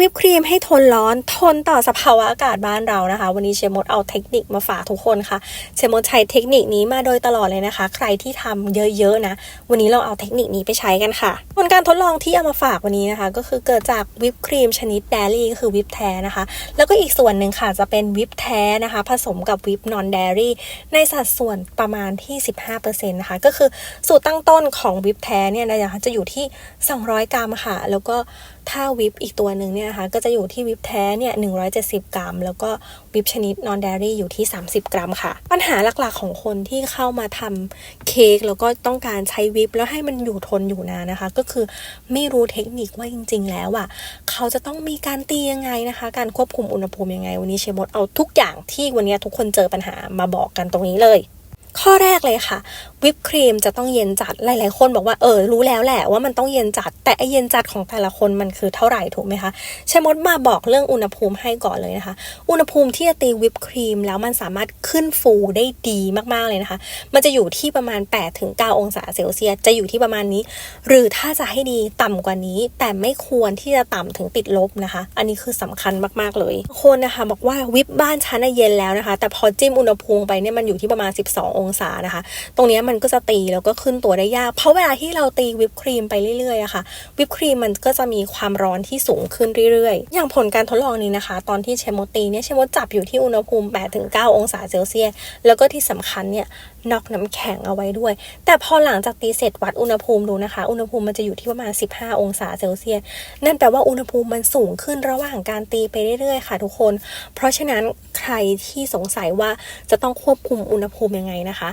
วิปครีมให้ทนร้อน ทนต่อสภาวะอากาศบ้านเรานะคะ วันนี้เชมดเอาเทคนิคมาฝากทุกคนค่ะ เชมดใช้เทคนิคนี้มาโดยตลอดเลยนะคะ ใครที่ทำเยอะๆนะ วันนี้เราเอาเทคนิคนี้ไปใช้กันค่ะผลการทดลองที่เอามาฝากวันนี้นะคะ ก็คือเกิดจากวิปครีมชนิดเดลี่ก็คือวิปแท้นะคะ แล้วก็อีกส่วนหนึ่งค่ะจะเป็นวิปแท้นะคะ ผสมกับวิปนอนเดลี่ในสัดส่วนประมาณที่ 15%นะคะก็คือสูตรตั้งต้นของวิปแท้เนี่ยนะคะจะอยู่ที่ 200 กรัมค่ะ แล้วก็ ถ้าวิปอีกตัวหนึ่งเนี่ยนะคะก็จะอยู่ที่วิปแท้เนี่ย170 กรัม แล้วก็วิปชนิดนอนเดรี่อยู่ที่ 30 กรัมค่ะ ปัญหาหลักๆของคนที่เข้ามาทำเค้กแล้วก็ต้องการใช้วิปแล้วให้มันอยู่ทนอยู่นานนะคะ ก็คือไม่รู้เทคนิคว่าจริง ๆ แล้วอะเขาจะต้องมีการตียังไงนะคะ การควบคุมอุณหภูมิยังไง วันนี้เชมดเอาทุกอย่างที่วันนี้ทุกคนเจอปัญหามาบอกกันตรงนี้เลย ข้อแรกเลยค่ะ วิปครีมจะต้องเย็นจัดหลายๆคนบอกว่าเออรู้แล้วแหละว่ามันต้องเย็นจัด แต่ไอเย็นจัดของแต่ละคนมันคือเท่าไหร่ถูกไหมคะใช้มดมาบอกเรื่องอุณหภูมิให้ก่อนเลยนะคะ อุณหภูมิที่จะตีวิปครีมแล้วมันสามารถขึ้นฟูได้ดีมากๆเลยนะคะ มันจะอยู่ที่ประมาณ8ถึง9องศาเซลเซียสจะอยู่ที่ประมาณนี้ หรือถ้าจะให้ดีต่ำกว่านี้ แต่ไม่ควรที่จะต่ำถึงติดลบนะคะ อันนี้คือสำคัญมากๆเลยคนนะคะบอกว่าวิปบ้านฉันน่ะเย็นแล้วนะคะ แต่พอจิ้มอุณหภูมิไปเนี่ยมันอยู่ที่ประมาณ 12องศานะคะ ตรงนี้มันก็จะตีแล้วก็ขึ้นตัวได้ยาก เพราะเวลาที่เราตีวิปครีมไปเรื่อยๆอะค่ะ วิปครีมมันก็จะมีความร้อนที่สูงขึ้นเรื่อยๆ อย่างผลการทดลองนี้นะคะ ตอนที่เชมโมตีเนี่ยเชมโมจับอยู่ที่อุณหภูมิ 8-9 องศาเซลเซียส แล้วก็ที่สำคัญเนี่ย น็อกน้ำแข็งเอาไว้ด้วย แต่พอหลังจากตีเสร็จวัดอุณหภูมิดูนะคะ อุณหภูมิมันจะอยู่ที่ประมาณ 15 องศาเซลเซียส นั่นแปลว่าอุณหภูมิมันสูงขึ้นระหว่างการตีไปเรื่อยๆ ค่ะทุกคน เพราะฉะนั้นใครที่สงสัยว่าจะต้องควบคุมอุณหภูมิยังไงนะคะ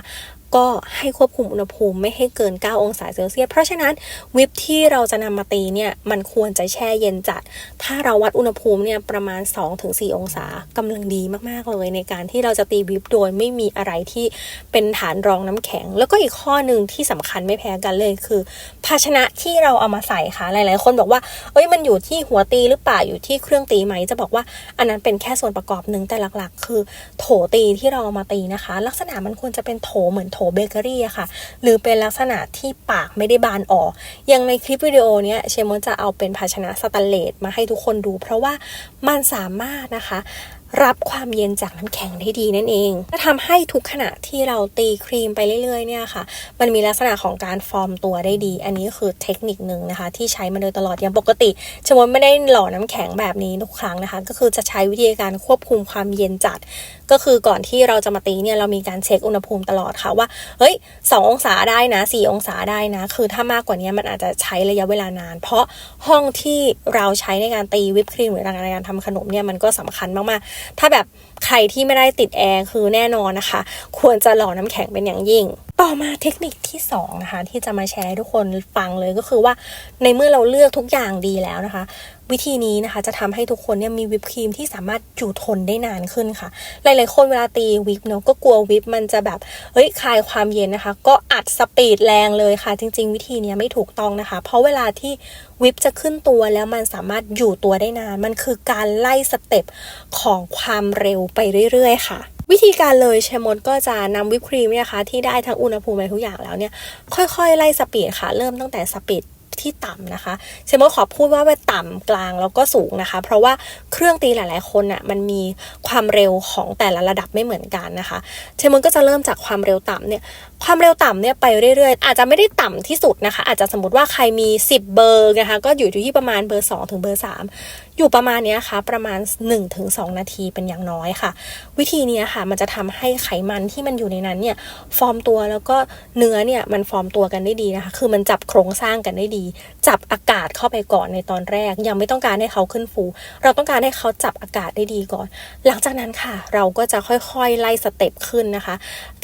ก็ให้ควบคุมอุณหภูมิไม่ให้เกิน 9 องศาเซลเซียส เพราะฉะนั้นวิปที่เราจะนำมาตีเนี่ยมันควรจะแช่เย็นจัด ถ้าเราวัดอุณหภูมิเนี่ยประมาณ 2-4 องศากำลังดีมาก ๆ เลย ในการที่เราจะตีวิปโดยไม่มีอะไรที่เป็นฐานรองน้ำแข็ง แล้วก็อีกข้อหนึ่งที่สำคัญไม่แพ้กันเลยคือ ภาชนะที่เราเอามาใส่ค่ะหลาย ๆ คนบอกว่าเอ้ยมันอยู่ที่หัวตีหรือเปล่าอยู่ที่เครื่องตีไหมจะบอกว่าอันนั้นเป็นแค่ส่วนประกอบหนึ่งแต่หลัก ๆ คือ โถตีที่เราเอามาตีนะคะ ลักษณะมันควรจะเป็นโถเหมือนโถเบเกอรี่อะค่ะ หรือเป็นลักษณะที่ปากไม่ได้บานออก อย่างในคลิปวิดีโอเนี้ยเชมอนจะเอาเป็นภาชนะสแตนเลสมาให้ทุกคนดู เพราะว่ามันสามารถนะคะ รับความเย็นจากน้ำแข็งได้ดีนั่นเองจะทำให้ทุกขณะที่เราตีครีมไปเรื่อยๆเนี่ยค่ะ มันมีลักษณะของการฟอร์มตัวได้ดี อันนี้คือเทคนิคหนึ่งนะคะ ที่ใช้มาโดยตลอดอย่างปกติชมวนไม่ได้หล่อน้ำแข็งแบบนี้ทุกครั้งนะคะ ก็คือจะใช้วิธีการควบคุมความเย็นจัด ก็คือก่อนที่เราจะมาตีเนี่ยเรามีการเช็คอุณหภูมิตลอดค่ะว่าเฮ้ยสององศาได้นะสี่องศาได้นะ คือถ้ามากกว่านี้มันอาจจะใช้ระยะเวลานาน เพราะห้องที่เราใช้ในการตีวิปครีมหรือในการทำขนมเนี่ยมันก็สำคัญมากๆถ้าแบบใครที่ไม่ได้ติดแอร์คือแน่นอนนะคะ ควรจะหล่อน้ำแข็งเป็นอย่างยิ่ง ต่อมาเทคนิคที่สองนะคะที่จะมาแชร์ให้ทุกคนฟังเลยก็คือว่าในเมื่อเราเลือกทุกอย่างดีแล้วนะคะ วิธีนี้นะคะ จะทำให้ทุกคนเนี่ยมีวิปครีมที่สามารถอยู่ทนได้นานขึ้นค่ะ หลายๆคนเวลาตีวิปเนาะก็กลัววิปมันจะแบบเฮ้ยคลายความเย็นนะคะ ก็อัดสปีดแรงเลยค่ะ จริง ๆ วิธีนี้ไม่ถูกต้องนะคะ เพราะเวลาที่วิปจะขึ้นตัวแล้วมันสามารถอยู่ตัวได้นาน มันคือการไล่สเต็ปของความเร็วไปเรื่อย ๆ ค่ะวิธีการเลยเชมอนก็จะนำวิปครีมเนี่ยค่ะที่ได้ทั้งอุณหภูมิอะทุกอย่างแล้วเนี่ยค่อยๆ ไล่สปีดค่ะ เริ่มตั้งแต่สปีด ที่ต่ำนะคะเชมอนขอพูดว่าว่าต่ำกลางแล้วก็สูงนะคะ เพราะว่าเครื่องตีหลาย ๆ คนอะมันมีความเร็วของแต่ละระดับไม่เหมือนกันนะคะเชมอนก็จะเริ่มจากความเร็วต่ำเนี่ยความเร็วต่ำเนี่ยไปเรื่อย ๆ อาจจะไม่ได้ต่ำที่สุดนะคะ อาจจะสมมติว่าใครมี 10 เบอร์นะคะ ก็อยู่ที่ประมาณเบอร์ 2 ถึงเบอร์ 3 อยู่ประมาณเนี้ยค่ะ ประมาณ 1-2 นาทีเป็นอย่างน้อยค่ะ วิธีนี้ค่ะ มันจะทำให้ไขมันที่มันอยู่ในนั้นเนี่ยฟอร์มตัวแล้วก็เนื้อเนี่ยมันฟอร์มตัวกันได้ดีนะคะ คือมันจับโครงสร้างกันได้ดีจับอากาศเข้าไปก่อนในตอนแรก ยังไม่ต้องการให้เขาขึ้นฟู เราต้องการให้เขาจับอากาศได้ดีก่อน หลังจากนั้นค่ะ เราก็จะค่อยๆไล่สเต็ปขึ้นนะคะ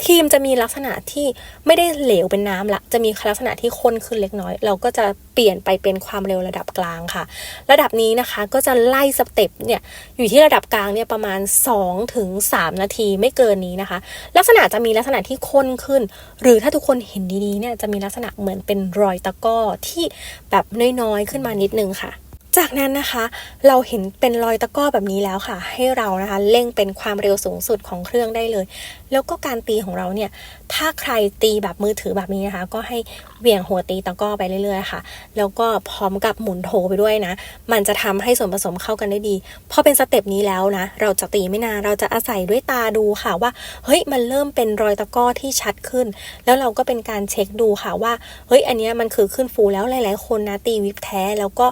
ครีมจะมีลักษณะที่ไม่ได้เหลวเป็นน้ำละจะมีลักษณะที่ข้นขึ้นเล็กน้อย เราก็จะเปลี่ยนไปเป็นความเร็วระดับกลางค่ะ ระดับนี้นะคะก็จะไล่สเต็ปเนี่ยอยู่ที่ระดับกลางเนี่ยประมาณ2ถึง3นาทีไม่เกินนี้นะคะ ลักษณะจะมีลักษณะที่ข้นขึ้น หรือถ้าทุกคนเห็นดีๆเนี่ยจะมีลักษณะเหมือนเป็นรอยตะก้อที่แบบน้อยๆขึ้นมานิดนึงค่ะ จากนั้นนะคะ เราเห็นเป็นรอยตะก้อแบบนี้แล้วค่ะ ให้เรานะคะเร่งเป็นความเร็วสูงสุดของเครื่องได้เลย แล้วก็การตีของเราเนี่ยถ้าใครตีแบบมือถือแบบนี้นะคะ ก็ให้เหวี่ยงหัวตีตะก้อไปเรื่อยๆค่ะ แล้วก็พร้อมกับหมุนโถไปด้วยนะ มันจะทำให้ส่วนผสมเข้ากันได้ดีพอเป็นสเต็ปนี้แล้วนะ เราจะตีไม่นานเราจะอาศัยด้วยตาดูค่ะว่า เฮ้ยมันเริ่มเป็นรอยตะก้อที่ชัดขึ้น แล้วเราก็เป็นการเช็คดูค่ะว่าเฮ้ยอันนี้มันคือขึ้นฟูแล้วหลาย ๆ คนนะตีวิปแท้แล้วก็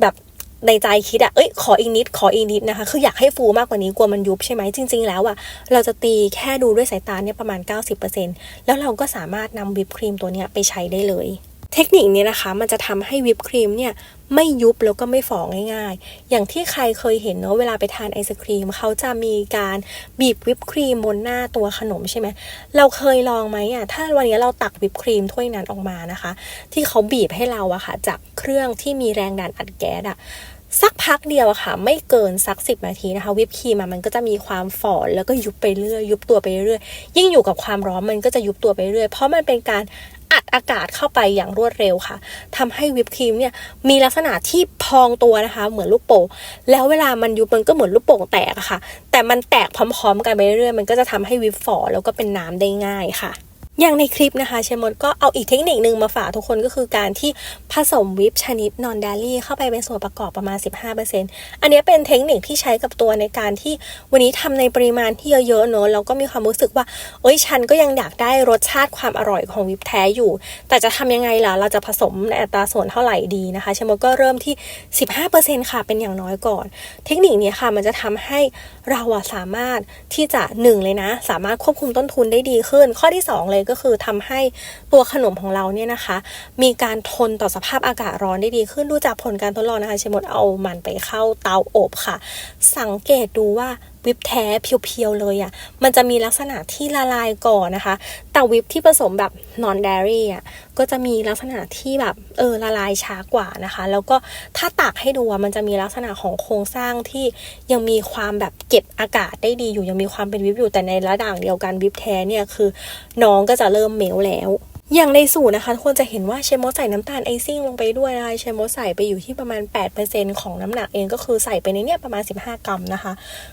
แบบ ในใจคิดอะเอ้ยขออีกนิดขออีกนิดนะคะ คืออยากให้ฟูมากกว่านี้กลัวมันยุบใช่ไหมจริง ๆ แล้วอะเราจะตีแค่ดูด้วยสายตาเนี่ยประมาณ 90%แล้วเราก็สามารถนำวิปครีมตัวเนี้ยไปใช้ได้เลยเทคนิคนี้นะคะมันจะทำให้วิปครีมเนี่ยไม่ยุบแล้วก็ไม่ฝ่อง่ายๆ อย่างที่ใครเคยเห็นเนาะเวลาไปทานไอศครีมเขาจะมีการบีบวิปครีมบนหน้าตัวขนมใช่ไหมเราเคยลองไหมอะถ้าวันนี้เราตักวิปครีมถ้วยนั้นออกมานะคะ ที่เขาบีบให้เราอะค่ะจากเครื่องที่มีแรงดันอัดแก๊สอะ สักพักเดียวอะค่ะ ไม่เกินสักสิบนาทีนะคะ วิปครีมอะมันก็จะมีความฝ่อแล้วก็ยุบไปเรื่อยยุบตัวไปเรื่อยยิ่งอยู่กับความร้อนมันก็จะยุบตัวไปเรื่อยเพราะมันเป็นการอัดอากาศเข้าไปอย่างรวดเร็วค่ะทำให้วิปครีมเนี่ยมีลักษณะที่พองตัวนะคะ เหมือนลูกโป่งแล้วเวลามันยุบมันก็เหมือนลูกโป่งแตกอะค่ะ แต่มันแตกพร้อม ๆ กันไปเรื่อยมันก็จะทำให้วิปฝ่อแล้วก็เป็นน้ำได้ง่ายค่ะ อย่างในคลิปนะคะเชมมอนก็เอาอีกเทคนิคนึงมาฝากทุกคนก็คือการที่ผสมวิปชนิดนอนดารี่เข้าไปเป็นส่วนประกอบประมาณ 15%อันนี้เป็นเทคนิคที่ใช้กับตัวในการที่วันนี้ทำในปริมาณที่เยอะๆเนอะเราก็มีความรู้สึกว่าเอ้ยฉันก็ยังอยากได้รสชาติความอร่อยของวิปแท้อยู่ แต่จะทำยังไงล่ะเราจะผสมในอัตราส่วนเท่าไหร่ดีนะคะเชมมอนก็เริ่มที่ 15%ค่ะเป็นอย่างน้อยก่อน เทคนิคนี้ค่ะมันจะทำให้เราสามารถที่จะหนึ่งเลยนะ สามารถควบคุมต้นทุนได้ดีขึ้น ข้อที่สองเลยก็คือทำให้ตัวขนมของเราเนี่ยนะคะ มีการทนต่อสภาพอากาศร้อนได้ดีขึ้นดูจากผลการทดลองนะคะเชมมดเอามันไปเข้าเตาอบค่ะ สังเกตดูว่า วิปแท้เพียวๆเลยอะ่ะ มันจะมีลักษณะที่ละลายก่อนนะคะ แต่วิปที่ผสมแบบนอนเดรี่อะ ก็จะมีลักษณะที่แบบเออละลายช้ากว่านะคะ แล้วก็ถ้าตักให้ดูอะมันจะมีลักษณะของโครงสร้างที่ยังมีความแบบเก็บอากาศได้ดีอยู่ ยังมีความเป็นวิปอยู่แต่ในระดับเดียวกันวิปแท้เนี่ยคือ น้องก็จะเริ่มเมลแล้ว อย่างในสูตรนะคะทุกคนจะเห็นว่าเชมโมใส่น้ำตาลไอซิ่งลงไปด้วยนะคะเชมโมใส่ไปอยู่ที่ประมาณ 8%ของน้ำหนักเองก็คือใส่ไปในเนี้ยประมาณ 15 กรัมนะคะ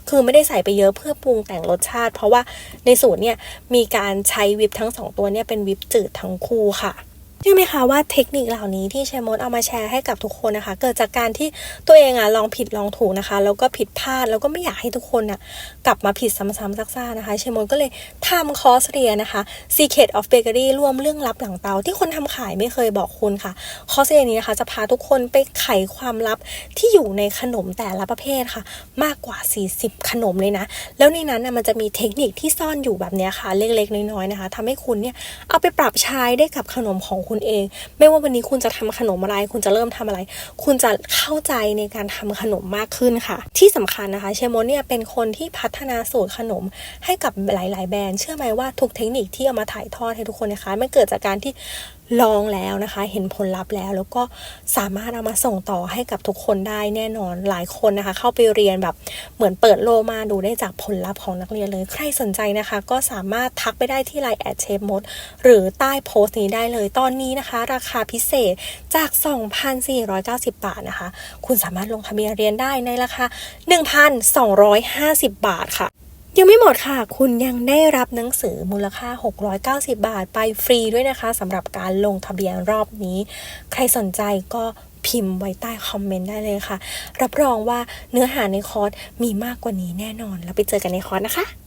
คือไม่ได้ใส่ไปเยอะเพื่อปรุงแต่งรสชาติ เพราะว่าในสูตรเนี่ยมีการใช้วิปทั้งสองตัวเนี่ยเป็นวิปจืดทั้งคู่ค่ะ เชื่อไหมคะว่าเทคนิคเหล่านี้ที่เชมมดเอามาแชร์ให้กับทุกคนนะคะ เกิดจากการที่ตัวเองอะลองผิดลองถูกนะคะ แล้วก็ผิดพลาดแล้วก็ไม่อยากให้ทุกคนอะกลับมาผิดซ้ำๆซักๆนะคะเชมมดก็เลยทำคอร์สเรียนนะคะ Secret of Bakery รวมเรื่องลับหลังเตา ที่คนทำขายไม่เคยบอกคุณค่ะ คอร์สเรียนนี้นะคะ จะพาทุกคนไปไขความลับที่อยู่ในขนมแต่ละประเภทค่ะ มากกว่า 40 ขนมเลยนะ แล้วในนั้นนะมันจะมีเทคนิคที่ซ่อนอยู่แบบนี้ค่ะ เล็กๆน้อยๆนะคะทำให้คุณเนี่ยเอาไปปรับใช้ได้กับขนมของคุณเอง ไม่ว่าวันนี้คุณจะทำขนมอะไร คุณจะเริ่มทำอะไร คุณจะเข้าใจในการทำขนมมากขึ้นค่ะ ที่สำคัญนะคะเชมอนเนี่ยเป็นคนที่พัฒนาสูตรขนมให้กับหลาย ๆ แบรนด์เชื่อไหมว่าทุกเทคนิคที่เอามาถ่ายทอดให้ทุกคนนะคะมันเกิดจากการที่ ลองแล้วนะคะ เห็นผลลัพธ์แล้ว แล้วก็สามารถเอามาส่งต่อให้กับทุกคนได้แน่นอนหลายคนนะคะ เข้าไปเรียนแบบเหมือนเปิดโลมาดูได้จากผลลัพธ์ของนักเรียนเลย ใครสนใจนะคะ ก็สามารถทักไปได้ที่ไลน์แอดเชฟมดหรือใต้โพสต์นี้ได้เลย ตอนนี้นะคะ ราคาพิเศษจาก 2,490 บาทนะคะ คุณสามารถลงทะเบียนเรียนได้ในราคา 1,250 บาทค่ะ ยังไม่หมดค่ะ คุณยังได้รับหนังสือมูลค่า 690 บาทไปฟรีด้วยนะคะสำหรับการลงทะเบียนรอบนี้ ใครสนใจก็พิมพ์ไว้ใต้คอมเมนต์ได้เลยค่ะ รับรองว่าเนื้อหาในคอร์สมีมากกว่านี้แน่นอน แล้วไปเจอกันในคอร์สนะคะ